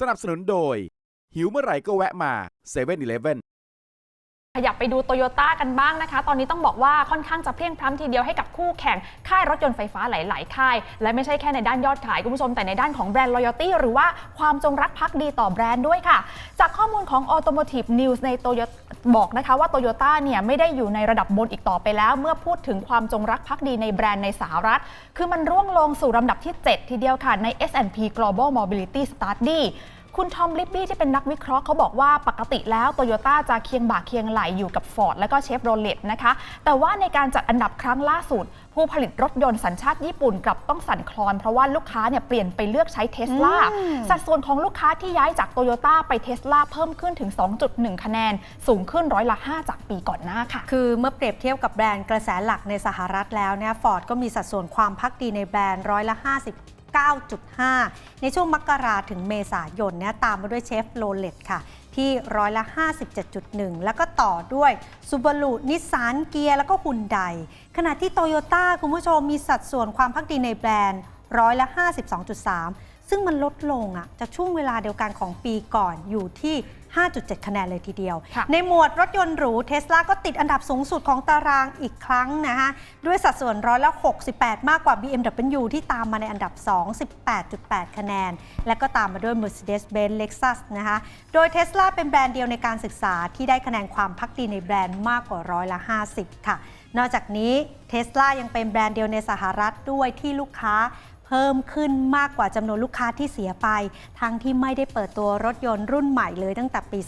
สนับสนุนโดย หิวเมื่อไหร่ก็แวะมา7 e เ e ่ e อ ขยับไปดูโตโยต้ากันบ้างนะคะ ตอนนี้ต้องบอกว่าค่อนข้างจะเพียงพล้ำทีเดียวให้กับคู่แข่งค่ายรถยนต์ไฟฟ้าหลาย ๆ ค่าย และไม่ใช่แค่ในด้านยอดขายคุณผู้ชม แต่ในด้านของแบรนด์ loyalty หรือว่าความจงรักภักดีต่อแบรนด์ด้วยค่ะ จากข้อมูลของ Automotive News ในโตโยบอกนะคะว่าโตโยต้าเนี่ยไม่ได้อยู่ในระดับบนอีกต่อไปแล้ว เมื่อพูดถึงความจงรักภักดีในแบรนด์ในสหรัฐ คือมันร่วงลงสู่ลำดับที่ 7 ทีเดียวค่ะใน S&P Global Mobility Study คุณทอมลิปปี้ที่เป็นนักวิเคราะห์เขาบอกว่าปกติแล้วโตโยต้าจะเคียงบ่าเคียงไหลอยู่กับ Ford และก็เชฟโรเลตนะคะ แต่ว่าในการจัดอันดับครั้งล่าสุด ผู้ผลิตรถยนต์สัญชาติญี่ปุ่นกลับต้องสั่นคลอน เพราะว่าลูกค้าเนี่ยเปลี่ยนไปเลือกใช้เทสลาสัดส่วนของลูกค้าที่ย้ายจากโตโยต้าไปเทสลาเพิ่มขึ้นถึง 2.1 คะแนน สูงขึ้นร้อยละ 5 จากปีก่อนหน้าค่ะ คือเมื่อเปรียบเทียบกับแบรนด์กระแสหลักในสหรัฐแล้วเนี่ยฟอร์ดก็มีสัดส่วนความพักดีในแบรนด์ร้อยละ 9.5 ในช่วงมกราถึงเมษายนเนี่ยตามมาด้วยเชฟโรเลตค่ะ ที่ร้อยละ 57.1 แล้วก็ต่อด้วยซูบารุนิสสันเกียร์แล้วก็ฮุนไดขณะที่โตโยต้าคุณผู้ชมมีสัดส่วนความพักดีในแบรนด์ร้อยละ 52.3 ซึ่งมันลดลงอะจากช่วงเวลาเดียวกันของปีก่อนอยู่ที่ 5.7 คะแนนเลยทีเดียวค่ะในหมวดรถยนต์หรูเทสลาก็ติดอันดับสูงสุดของตารางอีกครั้งนะคะด้วยสัดส่วนร้อยละ 68 มากกว่า BMW ที่ตามมาในอันดับ 2 18.8 คะแนน และก็ตามมาด้วย Mercedes-Benz Lexus นะคะโดยเทสลาเป็นแบรนด์เดียวในการศึกษาที่ได้คะแนนความพักดีในแบรนด์มากกว่าร้อยละ 50 ค่ะ นอกจากนี้เทสลายังเป็นแบรนด์เดียวในสหรัฐด้วยที่ลูกค้า เพิ่มขึ้นมากกว่าจำนวนลูกค้าที่เสียไป ทั้งที่ไม่ได้เปิดตัวรถยนต์รุ่นใหม่เลยตั้งแต่ปี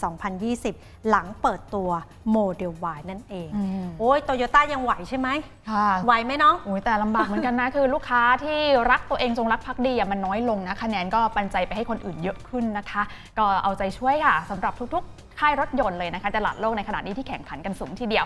2020 หลังเปิดตัวโมเดล Y นั่นเองอืมโอ้ยโตโยต้ายังไหวใช่ไหมค่ะไหวไหมน้องโอ้ยแต่ลำบากเหมือนกันนะ คือลูกค้าที่รักตัวเองจงรักภักดีอะมันน้อยลงนะคะแนนก็ปันใจไปให้คนอื่นเยอะขึ้นนะคะ ก็เอาใจช่วยค่ะสำหรับทุกๆ ค่ายรถยนต์เลยนะคะตลาดโลกในขณะนี้ที่แข่งขันกันสูงทีเดียว